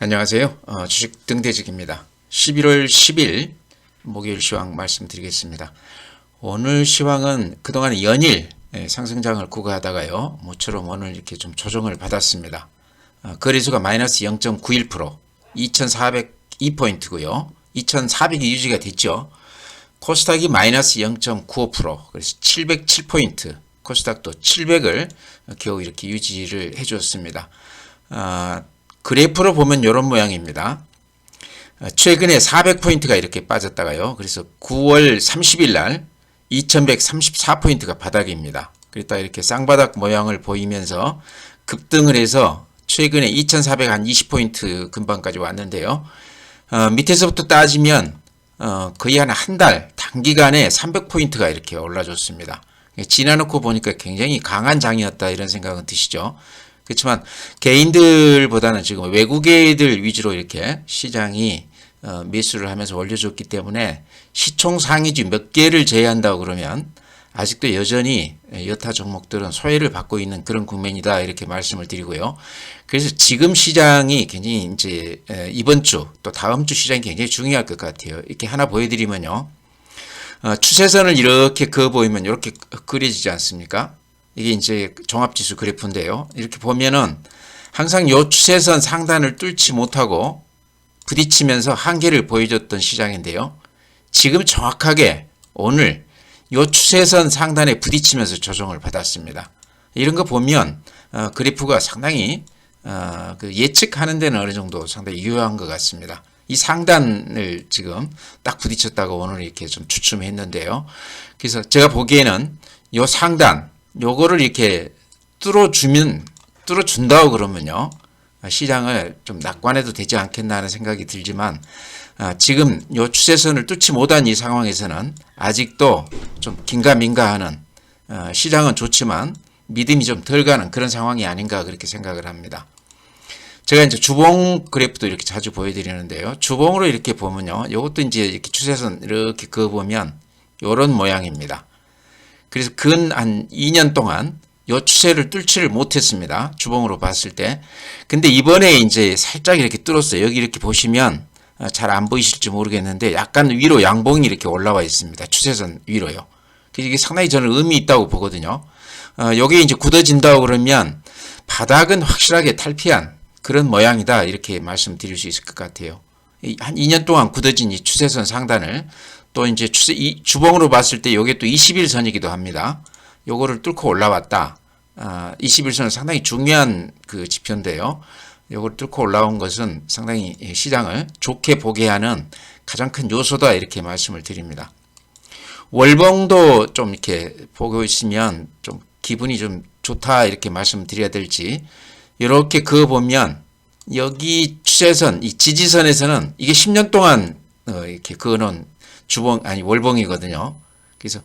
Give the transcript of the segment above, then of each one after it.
안녕하세요. 어, 주식 등대직입니다. 11월 10일 목요일 시황 말씀드리겠습니다. 오늘 시황은 그동안 연일 예, 상승장을 구가하다가요. 모처럼 오늘 이렇게 좀 조정을 받았습니다. 어, 거래소가 마이너스 0.91% 2,402포인트고요. 2,400이 유지가 됐죠. 코스닥이 마이너스 0.95% 그래서 707포인트 코스닥도 700을 겨우 이렇게 유지를 해줬습니다. 아, 그래프로 보면 이런 모양입니다. 어, 최근에 400포인트가 이렇게 빠졌다가요. 그래서 9월 30일 날 2134포인트가 바닥입니다. 그랬다 이렇게 쌍바닥 모양을 보이면서 급등을 해서 최근에 2420포인트 근방까지 왔는데요. 어, 밑에서부터 따지면 어, 거의 한 한 달 단기간에 300포인트가 이렇게 올라줬습니다. 지나놓고 보니까 굉장히 강한 장이었다 이런 생각은 드시죠. 그렇지만 개인들보다는 지금 외국인들 위주로 이렇게 시장이 어, 매수를 하면서 올려줬기 때문에 시총 상위주 몇 개를 제외한다고 그러면 아직도 여전히 여타 종목들은 소외를 받고 있는 그런 국면이다 이렇게 말씀을 드리고요. 그래서 지금 시장이 굉장히 이제 에, 이번 주 또 다음 주 시장이 굉장히 중요할 것 같아요. 이렇게 하나 보여드리면요. 어, 추세선을 이렇게 그어 보이면 이렇게 그려지지 않습니까? 이게 이제 종합지수 그래프인데요. 이렇게 보면은 항상 요 추세선 상단을 뚫지 못하고 부딪히면서 한계를 보여줬던 시장인데요. 지금 정확하게 오늘 요 추세선 상단에 부딪히면서 조정을 받았습니다. 이런 거 보면 어, 그래프가 상당히 어, 그 예측하는 데는 어느 정도 상당히 유효한 것 같습니다. 이 상단을 지금 딱 부딪혔다고 오늘 이렇게 좀 추측했는데요. 그래서 제가 보기에는 요 상단 요거를 이렇게 뚫어주면 뚫어준다고 그러면요 시장을 좀 낙관해도 되지 않겠나 하는 생각이 들지만 아, 지금 요 추세선을 뚫지 못한 이 상황에서는 아직도 좀 긴가민가하는 어, 시장은 좋지만 믿음이 좀 덜 가는 그런 상황이 아닌가 그렇게 생각을 합니다. 제가 이제 주봉 그래프도 이렇게 자주 보여드리는데요. 주봉으로 이렇게 보면요. 이것도 이제 이렇게 추세선 이렇게 그어 보면 이런 모양입니다. 그래서 근 한 2년 동안 요 추세를 뚫지를 못했습니다. 주봉으로 봤을 때. 근데 이번에 이제 살짝 이렇게 뚫었어요. 여기 이렇게 보시면 어, 잘안 보이실지 모르겠는데 약간 위로 양봉이 이렇게 올라와 있습니다. 추세선 위로요. 이게 상당히 저는 의미 있다고 보거든요. 어, 여기 이제 굳어진다고 그러면 바닥은 확실하게 탈피한 그런 모양이다. 이렇게 말씀드릴 수 있을 것 같아요. 이- 한 2년 동안 굳어진 이 추세선 상단을 또 이제 추세, 이 주봉으로 봤을 때 요게 또 21선이기도 합니다. 요거를 뚫고 올라왔다. 아, 21선은 상당히 중요한 그 지표인데요. 요걸 뚫고 올라온 것은 상당히 이 시장을 좋게 보게 하는 가장 큰 요소다 이렇게 말씀을 드립니다. 월봉도 좀 이렇게 보고 있으면 좀 기분이 좀 좋다 이렇게 말씀드려야 될지 이렇게 그어 보면 여기 추세선 이 지지선에서는 이게 10년 동안 어, 이렇게 그어놓은 주봉 아니 월봉이거든요. 그래서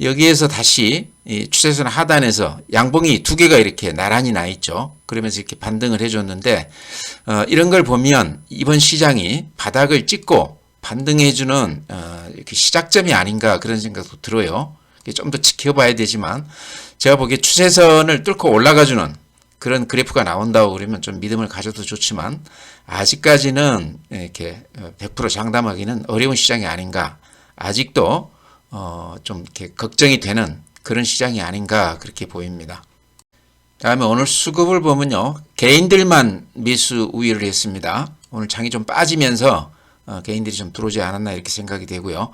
여기에서 다시 이 추세선 하단에서 양봉이 두 개가 이렇게 나란히 나 있죠. 그러면서 이렇게 반등을 해줬는데 어, 이런 걸 보면 이번 시장이 바닥을 찍고 반등해주는 어, 이렇게 시작점이 아닌가 그런 생각도 들어요. 좀 더 지켜봐야 되지만 제가 보기에 추세선을 뚫고 올라가주는 그런 그래프가 나온다고 그러면 좀 믿음을 가져도 좋지만 아직까지는 이렇게 100% 장담하기는 어려운 시장이 아닌가. 아직도 어, 좀 이렇게 걱정이 되는 그런 시장이 아닌가 그렇게 보입니다. 다음에 오늘 수급을 보면요. 개인들만 매수 우위를 했습니다. 오늘 장이 좀 빠지면서 어, 개인들이 좀 들어오지 않았나 이렇게 생각이 되고요.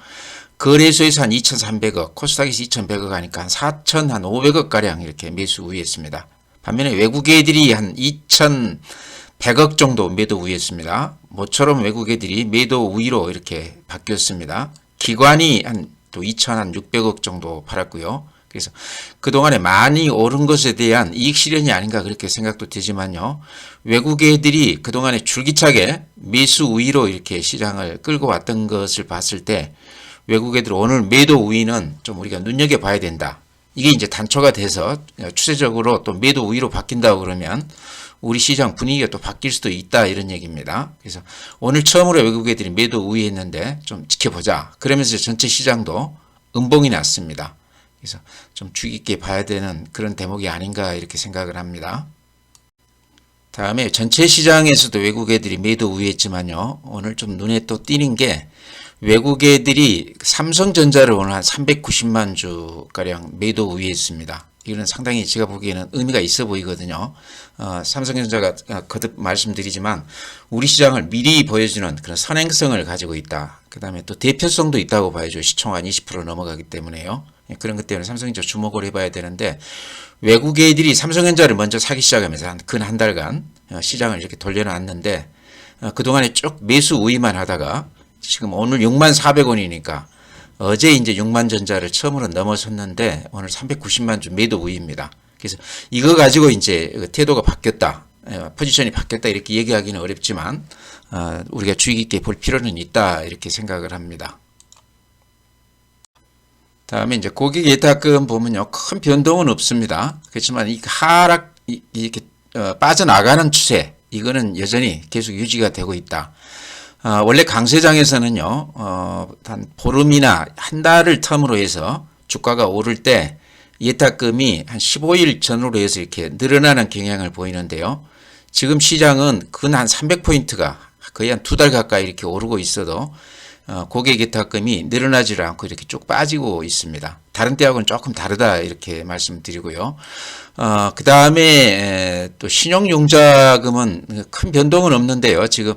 거래소에서 한 2,300억, 코스닥에서 2,100억 하니까 한 4,000, 한 500억 가량 이렇게 매수 우위했습니다. 반면에 외국 애들이 한 2,100억 정도 매도 우위했습니다. 모처럼 외국 애들이 매도 우위로 이렇게 바뀌었습니다. 기관이 한 또 2,600억 정도 팔았고요. 그래서 그동안에 많이 오른 것에 대한 이익 실현이 아닌가 그렇게 생각도 되지만요. 외국 애들이 그동안에 줄기차게 매수 우위로 이렇게 시장을 끌고 왔던 것을 봤을 때 외국 애들 오늘 매도 우위는 좀 우리가 눈여겨봐야 된다. 이게 이제 단초가 돼서 추세적으로 또 매도 우위로 바뀐다고 그러면 우리 시장 분위기가 또 바뀔 수도 있다 이런 얘기입니다. 그래서 오늘 처음으로 외국 애들이 매도 우위했는데 좀 지켜보자. 그러면서 전체 시장도 음봉이 났습니다. 그래서 좀 주의 깊게 봐야 되는 그런 대목이 아닌가 이렇게 생각을 합니다. 다음에 전체 시장에서도 외국 애들이 매도 우위했지만요. 오늘 좀 눈에 또 띄는 게 외국 애들이 삼성전자를 오늘 한 390만 주 가량 매도 우위했습니다. 이거는 상당히 제가 보기에는 의미가 있어 보이거든요. 어, 삼성전자가 어, 거듭 말씀드리지만 우리 시장을 미리 보여주는 그런 선행성을 가지고 있다. 그 다음에 또 대표성도 있다고 봐야죠. 시총한 20% 넘어가기 때문에요. 예, 그런 것 때문에 삼성전자 주목을 해봐야 되는데 외국 애들이 삼성전자를 먼저 사기 시작하면서 한 근한 달간 어, 시장을 이렇게 돌려놨는데 어, 그동안에 쭉 매수 우위만 하다가 지금 오늘 6만 400원이니까 어제 이제 6만 전자를 처음으로 넘어섰는데 오늘 390만 주 매도 우위입니다. 그래서 이거 가지고 이제 그 태도가 바뀌었다. 예, 포지션이 바뀌었다 이렇게 얘기하기는 어렵지만 어, 우리가 주의 깊게 볼 필요는 있다 이렇게 생각을 합니다. 다음에 이제 고객 예탁금 보면요 큰 변동은 없습니다. 그렇지만 이 하락 이- 이렇게 어, 빠져나가는 추세 이거는 여전히 계속 유지가 되고 있다. 어, 원래 강세장에서는요 어, 한 보름이나 한 달을 텀으로 해서 주가가 오를 때 예탁금이 한 15일 전후로 해서 이렇게 늘어나는 경향을 보이는데요. 지금 시장은 근 한 300포인트가 거의 한 두 달 가까이 이렇게 오르고 있어도 어, 고객 예탁금이 늘어나지를 않고 이렇게 쭉 빠지고 있습니다. 다른 때하고는 조금 다르다 이렇게 말씀드리고요. 어, 그 다음에 또 신용융자금은 큰 변동은 없는데요. 지금 어,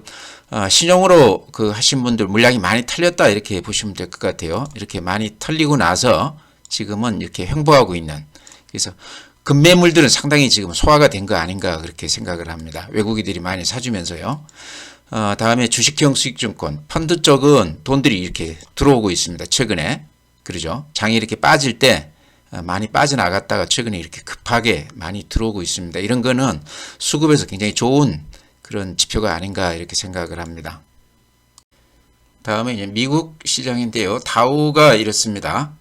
신용으로 그 하신 분들 물량이 많이 털렸다 이렇게 보시면 될 것 같아요. 이렇게 많이 털리고 나서 지금은 이렇게 횡보하고 있는 그래서 급매물들은 상당히 지금 소화가 된 거 아닌가 그렇게 생각을 합니다. 외국인들이 많이 사주면서요. 어, 다음에 주식형 수익증권, 펀드 쪽은 돈들이 이렇게 들어오고 있습니다. 최근에. 그러죠. 장이 이렇게 빠질 때 어, 많이 빠져나갔다가 최근에 이렇게 급하게 많이 들어오고 있습니다. 이런 거는 수급에서 굉장히 좋은 그런 지표가 아닌가 이렇게 생각을 합니다. 다음에 이제 미국 시장인데요. 다우가 이렇습니다.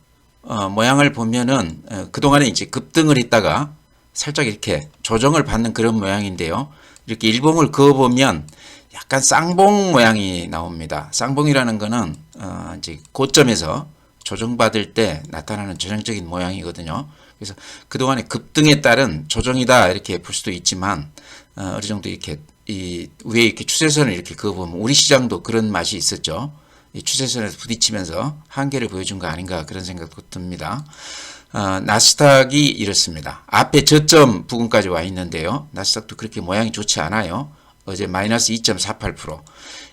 어, 모양을 보면은 어, 그동안에 이제 급등을 했다가 살짝 이렇게 조정을 받는 그런 모양인데요. 이렇게 일봉을 그어보면 약간 쌍봉 모양이 나옵니다. 쌍봉이라는 거는 어, 이제 고점에서 조정받을 때 나타나는 전형적인 모양이거든요. 그래서 그동안의 급등에 따른 조정이다 이렇게 볼 수도 있지만 어, 어느 정도 이렇게 이 위에 이렇게 추세선을 이렇게 그어보면 우리 시장도 그런 맛이 있었죠. 이 추세선에서 부딪히면서 한계를 보여준 거 아닌가 그런 생각도 듭니다. 어, 나스닥이 이렇습니다. 앞에 저점 부근까지 와 있는데요. 나스닥도 그렇게 모양이 좋지 않아요. 어제 마이너스 2.48%,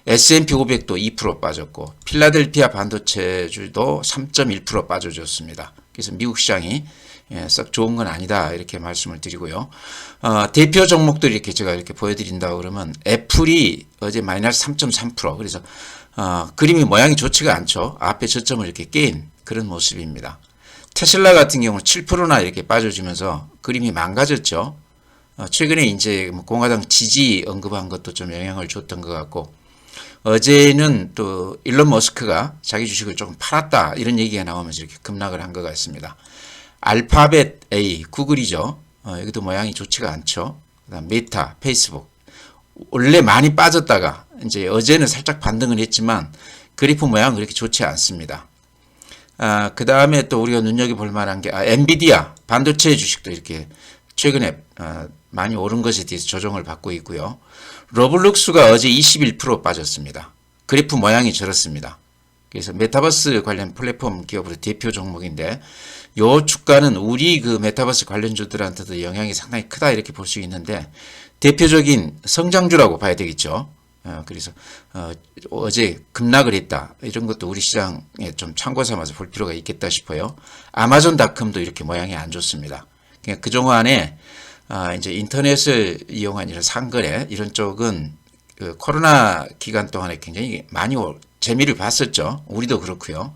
S&P 500도 2% 빠졌고 필라델피아 반도체주도 3.1% 빠져줬습니다. 그래서 미국 시장이 예, 썩 좋은 건 아니다 이렇게 말씀을 드리고요. 어, 대표 종목들 이렇게 제가 이렇게 보여드린다 그러면 애플이 어제 마이너스 3.3% 그래서 어, 그림이 모양이 좋지가 않죠. 앞에 저점을 이렇게 깬 그런 모습입니다. 테슬라 같은 경우는 7%나 이렇게 빠져주면서 그림이 망가졌죠. 어, 최근에 이제 뭐 공화당 지지 언급한 것도 좀 영향을 줬던 것 같고 어제는 또 일론 머스크가 자기 주식을 조금 팔았다 이런 얘기가 나오면서 이렇게 급락을 한 것 같습니다. 알파벳 A 구글이죠. 어, 여기도 모양이 좋지가 않죠. 그다음 메타, 페이스북 원래 많이 빠졌다가 이제 어제는 살짝 반등을 했지만 그래프 모양은 그렇게 좋지 않습니다. 아, 그 다음에 또 우리가 눈여겨볼 만한 게, 아, 엔비디아, 반도체 주식도 이렇게 최근에, 아, 많이 오른 것에 대해서 조정을 받고 있고요. 러블룩스가 어제 21% 빠졌습니다. 그래프 모양이 저렇습니다. 그래서 메타버스 관련 플랫폼 기업으로 대표 종목인데, 요 주가는 우리 그 메타버스 관련주들한테도 영향이 상당히 크다 이렇게 볼 수 있는데, 대표적인 성장주라고 봐야 되겠죠. 어, 그래서 어, 어제 급락을 했다 이런 것도 우리 시장에 좀 참고 삼아서 볼 필요가 있겠다 싶어요. 아마존닷컴도 이렇게 모양이 안 좋습니다. 그냥 그 동안에 아, 이제 인터넷을 이용한 이런 상거래 이런 쪽은 그 코로나 기간 동안에 굉장히 많이 오- 재미를 봤었죠. 우리도 그렇고요.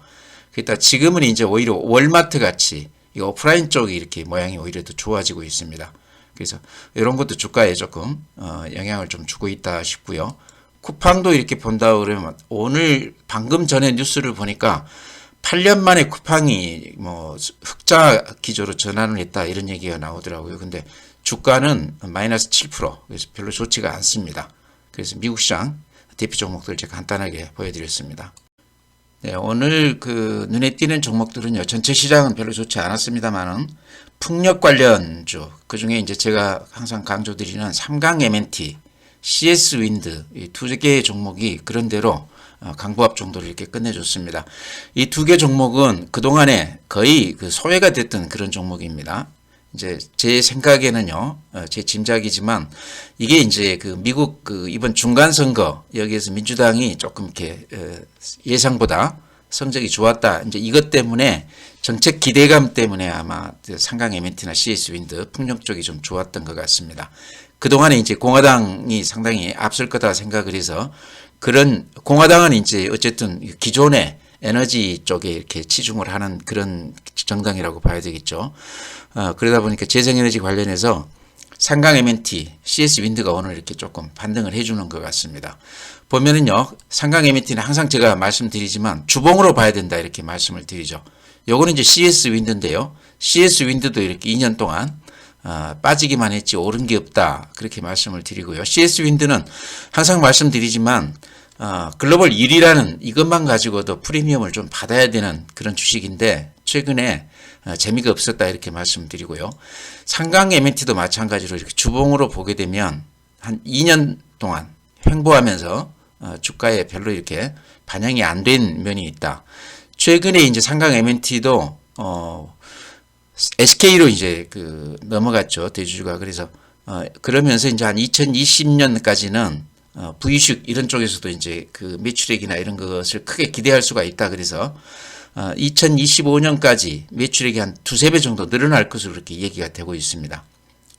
그러다 지금은 이제 오히려 월마트 같이 이 오프라인 쪽이 이렇게 모양이 오히려 더 좋아지고 있습니다. 그래서 이런 것도 주가에 조금 어, 영향을 좀 주고 있다 싶고요. 쿠팡도 이렇게 본다 그러면 오늘 방금 전에 뉴스를 보니까 8년 만에 쿠팡이 뭐 흑자 기조로 전환을 했다 이런 얘기가 나오더라고요. 근데 주가는 마이너스 7% 그래서 별로 좋지가 않습니다. 그래서 미국 시장 대표 종목들 제가 간단하게 보여드렸습니다. 네, 오늘 그 눈에 띄는 종목들은요. 전체 시장은 별로 좋지 않았습니다만은 풍력 관련주 그 중에 이제 제가 항상 강조드리는 삼강 MNT, CS 윈드 이 두 개의 종목이 그런대로 어, 강보합 정도로 이렇게 끝내줬습니다. 이 두 개 종목은 그 동안에 거의 그 소외가 됐던 그런 종목입니다. 이제 제 생각에는요, 어, 제 짐작이지만 이게 이제 그 미국 그 이번 중간 선거 여기에서 민주당이 조금 이렇게 어, 예상보다 성적이 좋았다. 이제 이것 때문에 정책 기대감 때문에 아마 그 상강 MNT나 CS 윈드 풍력 쪽이 좀 좋았던 것 같습니다. 그동안에 이제 공화당이 상당히 앞설 거다 생각을 해서 그런 공화당은 이제 어쨌든 기존의 에너지 쪽에 이렇게 치중을 하는 그런 정당이라고 봐야 되겠죠. 어, 그러다 보니까 재생에너지 관련해서 상강 MNT, CS 윈드가 오늘 이렇게 조금 반등을 해주는 것 같습니다. 보면은요, 상강 MNT는 항상 제가 말씀드리지만 주봉으로 봐야 된다 이렇게 말씀을 드리죠. 요거는 이제 CS 윈드인데요. CS 윈드도 이렇게 2년 동안 어, 빠지기만 했지 오른 게 없다 그렇게 말씀을 드리고요. CS 윈드는 항상 말씀드리지만 어, 글로벌 1위라는 이것만 가지고도 프리미엄을 좀 받아야 되는 그런 주식인데 최근에 어, 재미가 없었다 이렇게 말씀드리고요. 상강 MNT도 마찬가지로 이렇게 주봉으로 보게 되면 한 2년 동안 횡보하면서 어, 주가에 별로 이렇게 반영이 안 된 면이 있다. 최근에 이제 상강 MNT도 어, SK로 이제 그 넘어갔죠 대주주가 그래서 어, 그러면서 이제 한 2020년까지는 어, V식 이런 쪽에서도 이제 그 매출액이나 이런 것을 크게 기대할 수가 있다 그래서 어, 2025년까지 매출액이 한 두세 배 정도 늘어날 것으로 이렇게 얘기가 되고 있습니다.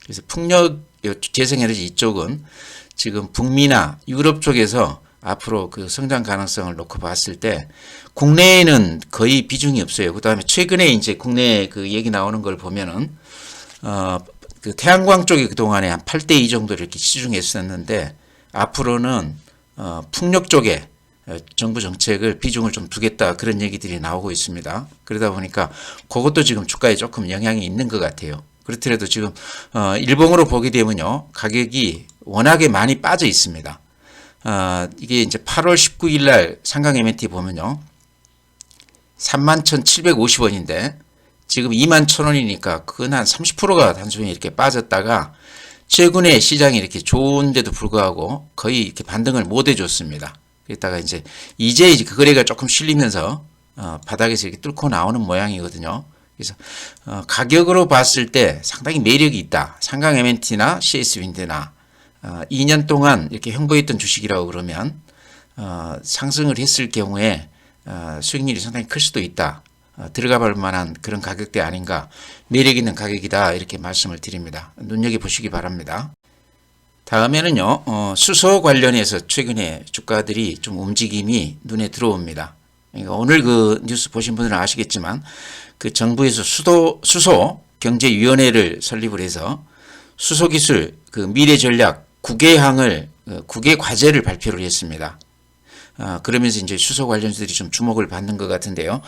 그래서 풍력 재생에너지 이쪽은 지금 북미나 유럽 쪽에서 앞으로 그 성장 가능성을 놓고 봤을 때 국내에는 거의 비중이 없어요. 그 다음에 최근에 이제 국내 그 얘기 나오는 걸 보면은 어 그 태양광 쪽이 그동안에 한 8대 2 정도 이렇게 치중했었는데 앞으로는 어 풍력 쪽에 어, 정부 정책을 비중을 좀 두겠다 그런 얘기들이 나오고 있습니다. 그러다 보니까 그것도 지금 주가에 조금 영향이 있는 것 같아요. 그렇더라도 지금 어 일봉으로 보게 되면요 가격이 워낙에 많이 빠져 있습니다. 어 이게 이제 8월 19일 날 상강 MNT 보면요 31,750원인데 지금 2만 1,000원이니까 그건 한 30%가 단순히 이렇게 빠졌다가 최근에 시장이 이렇게 좋은데도 불구하고 거의 이렇게 반등을 못 해줬습니다. 그랬다가 이제 이제 이제 그 거래가 조금 실리면서 어, 바닥에서 이렇게 뚫고 나오는 모양이거든요. 그래서 어, 가격으로 봤을 때 상당히 매력이 있다. 상강 MNT나 CS 윈드나 어, 2년 동안 이렇게 횡보했던 주식이라고 그러면 어, 상승을 했을 경우에 어, 수익률이 상당히 클 수도 있다. 어, 들어가 볼 만한 그런 가격대 아닌가 매력 있는 가격이다 이렇게 말씀을 드립니다. 눈여겨 보시기 바랍니다. 다음에는요 어, 수소 관련해서 최근에 주가들이 좀 움직임이 눈에 들어옵니다. 그러니까 오늘 그 뉴스 보신 분들은 아시겠지만 그 정부에서 수도 수소 경제위원회를 설립을 해서 수소 기술 그 미래 전략 9개 항을 9개 과제를 발표를 했습니다. 어, 그러면서 이제 수소 관련주들이 좀 주목을 받는 것 같은데요.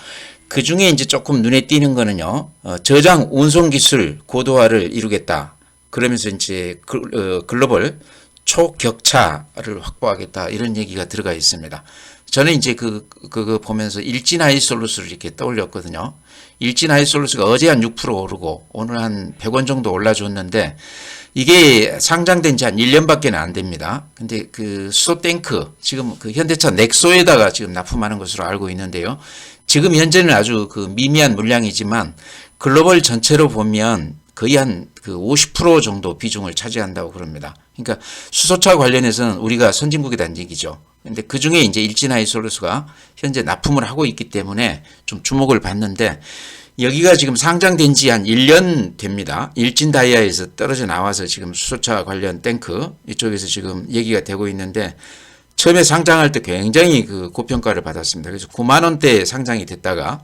그 중에 이제 조금 눈에 띄는 거는요, 어, 저장 운송 기술 고도화를 이루겠다. 그러면서 이제 글, 어, 글로벌 초격차를 확보하겠다. 이런 얘기가 들어가 있습니다. 저는 이제 그, 그거 보면서 일진 하이솔루스를 이렇게 떠올렸거든요. 일진 하이솔루스가 어제 한 6% 오르고 오늘 한 100원 정도 올라줬는데 이게 상장된 지 한 1년밖에 안 됩니다. 근데 그 수소 탱크 지금 그 현대차 넥소에다가 지금 납품하는 것으로 알고 있는데요. 지금 현재는 아주 그 미미한 물량이지만 글로벌 전체로 보면 거의 한 그 50% 정도 비중을 차지한다고 그럽니다. 그러니까 수소차 관련해서는 우리가 선진국이라는 얘기죠. 근데 그 중에 이제 일진하이솔루스가 현재 납품을 하고 있기 때문에 좀 주목을 받는데 여기가 지금 상장된 지 한 1년 됩니다. 일진 다이아에서 떨어져 나와서 지금 수소차 관련 탱크 이쪽에서 지금 얘기가 되고 있는데 처음에 상장할 때 굉장히 그 고평가를 받았습니다. 그래서 9만 원대 상장이 됐다가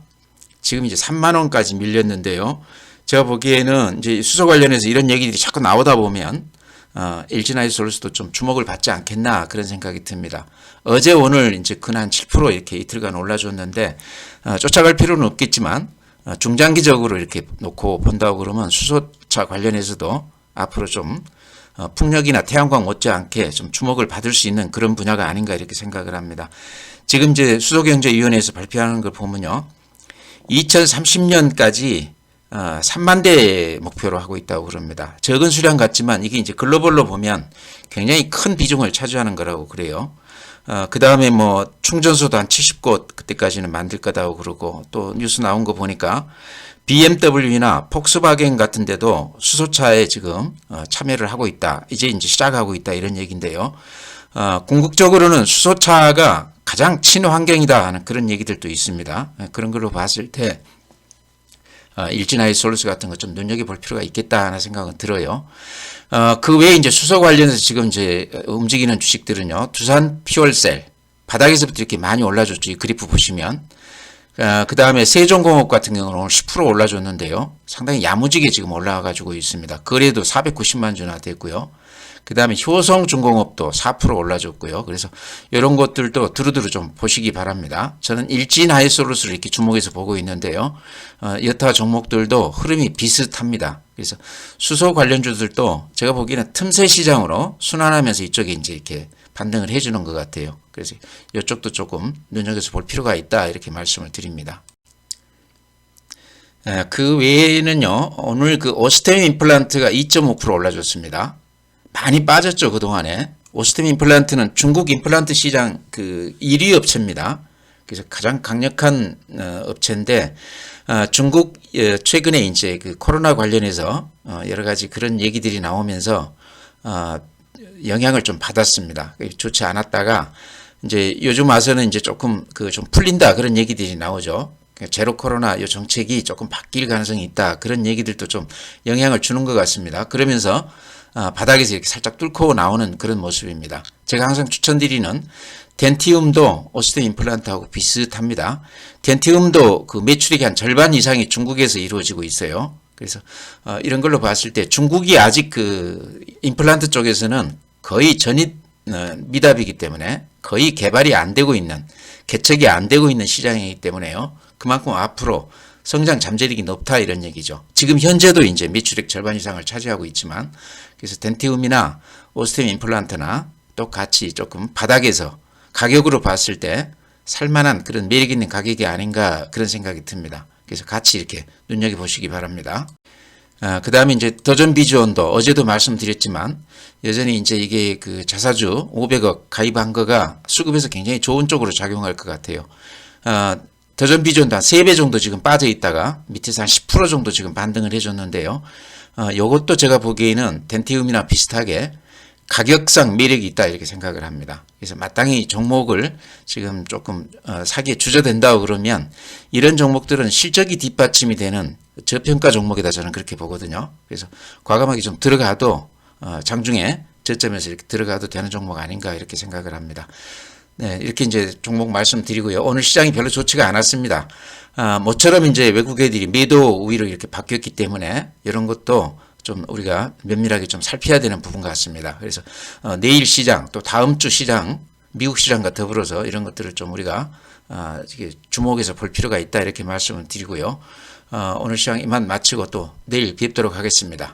지금 이제 3만 원까지 밀렸는데요. 제가 보기에는 이제 수소 관련해서 이런 얘기들이 자꾸 나오다 보면 어, 일진하이솔루스도 좀 주목을 받지 않겠나 그런 생각이 듭니다. 어제 오늘 이제 근 한 7% 이렇게 이틀간 올라줬는데 어, 쫓아갈 필요는 없겠지만 어, 중장기적으로 이렇게 놓고 본다고 그러면 수소차 관련해서도 앞으로 좀 어, 풍력이나 태양광 못지않게 좀 주목을 받을 수 있는 그런 분야가 아닌가 이렇게 생각을 합니다. 지금 이제 수소경제위원회에서 발표하는 걸 보면요. 2030년까지 어, 3만 대 목표로 하고 있다고 그럽니다. 적은 수량 같지만 이게 이제 글로벌로 보면 굉장히 큰 비중을 차지하는 거라고 그래요. 어, 그 다음에 뭐 충전소도 한 70곳 그때까지는 만들 거다고 그러고 또 뉴스 나온 거 보니까 BMW나 폭스바겐 같은 데도 수소차에 지금 어, 참여를 하고 있다. 이제 이제 시작하고 있다 이런 얘기인데요. 어, 궁극적으로는 수소차가 가장 친환경이다 하는 그런 얘기들도 있습니다. 예, 그런 걸로 봤을 때 어, 일진 아이 솔루스 같은 것 좀 눈여겨볼 필요가 있겠다 하는 생각은 들어요. 어, 그 외에 이제 수소 관련해서 지금 이제 움직이는 주식들은요. 두산 퓨얼셀 바닥에서부터 이렇게 많이 올라줬죠. 이 그래프 보시면. 어, 그 다음에 세종공업 같은 경우는 오늘 10% 올라줬는데요. 상당히 야무지게 지금 올라가지고 있습니다. 거래도 490만 주나 됐고요. 그 다음에 효성중공업도 4% 올라줬고요. 그래서 이런 것들도 두루두루 좀 보시기 바랍니다. 저는 일진 하이솔루스를 이렇게 주목해서 보고 있는데요. 어, 여타 종목들도 흐름이 비슷합니다. 그래서 수소 관련주들도 제가 보기에는 틈새 시장으로 순환하면서 이쪽에 이제 이렇게 반등을 해주는 것 같아요. 그래서 이쪽도 조금 눈여겨서 볼 필요가 있다 이렇게 말씀을 드립니다. 에, 그 외에는요 오늘 그 오스템 임플란트가 2.5% 올라줬습니다. 많이 빠졌죠 그동안에 오스템 임플란트는 중국 임플란트 시장 그 1위 업체입니다. 그래서 가장 강력한 어, 업체인데 어, 중국 어, 최근에 이제 그 코로나 관련해서 어, 여러 가지 그런 얘기들이 나오면서 어, 영향을 좀 받았습니다. 좋지 않았다가 이제 요즘 와서는 이제 조금 그 좀 풀린다 그런 얘기들이 나오죠. 제로 코로나 이 정책이 조금 바뀔 가능성이 있다 그런 얘기들도 좀 영향을 주는 것 같습니다. 그러면서 아, 바닥에서 이렇게 살짝 뚫고 나오는 그런 모습입니다. 제가 항상 추천드리는 덴티움도 오스템 임플란트하고 비슷합니다. 덴티움도 그 매출액의 한 절반 이상이 중국에서 이루어지고 있어요. 그래서 어, 이런 걸로 봤을 때 중국이 아직 그 임플란트 쪽에서는 거의 전입 어, 미답이기 때문에 거의 개발이 안 되고 있는 개척이 안 되고 있는 시장이기 때문에요. 그만큼 앞으로 성장 잠재력이 높다 이런 얘기죠. 지금 현재도 이제 매출액 절반 이상을 차지하고 있지만 그래서 덴티움이나 오스템 임플란트나 또 같이 조금 바닥에서 가격으로 봤을 때 살만한 그런 매력 있는 가격이 아닌가 그런 생각이 듭니다. 그래서 같이 이렇게 눈여겨 보시기 바랍니다. 아, 그 다음에 이제 더전 비주온도 어제도 말씀드렸지만 여전히 이제 이게 그 자사주 500억 가입한 거가 수급에서 굉장히 좋은 쪽으로 작용할 것 같아요. 아, 더전 비주온도 한 3배 정도 지금 빠져 있다가 밑에서 한 10% 정도 지금 반등을 해줬는데요. 어, 요것도 제가 보기에는 덴티움이나 비슷하게 가격상 매력이 있다 이렇게 생각을 합니다. 그래서 마땅히 종목을 지금 조금 어, 사기에 주저된다고 그러면 이런 종목들은 실적이 뒷받침이 되는 저평가 종목이다 저는 그렇게 보거든요. 그래서 과감하게 좀 들어가도 어, 장중에 저점에서 이렇게 들어가도 되는 종목 아닌가 이렇게 생각을 합니다. 네, 이렇게 이제 종목 말씀드리고요. 오늘 시장이 별로 좋지가 않았습니다. 아, 모처럼 이제 외국 애들이 매도 우위로 이렇게 바뀌었기 때문에 이런 것도 좀 우리가 면밀하게 좀 살펴야 되는 부분 같습니다. 그래서 어, 내일 시장 또 다음 주 시장 미국 시장과 더불어서 이런 것들을 좀 우리가 아, 이게 주목해서 볼 필요가 있다 이렇게 말씀을 드리고요. 어, 오늘 시장 이만 마치고 또 내일 뵙도록 하겠습니다.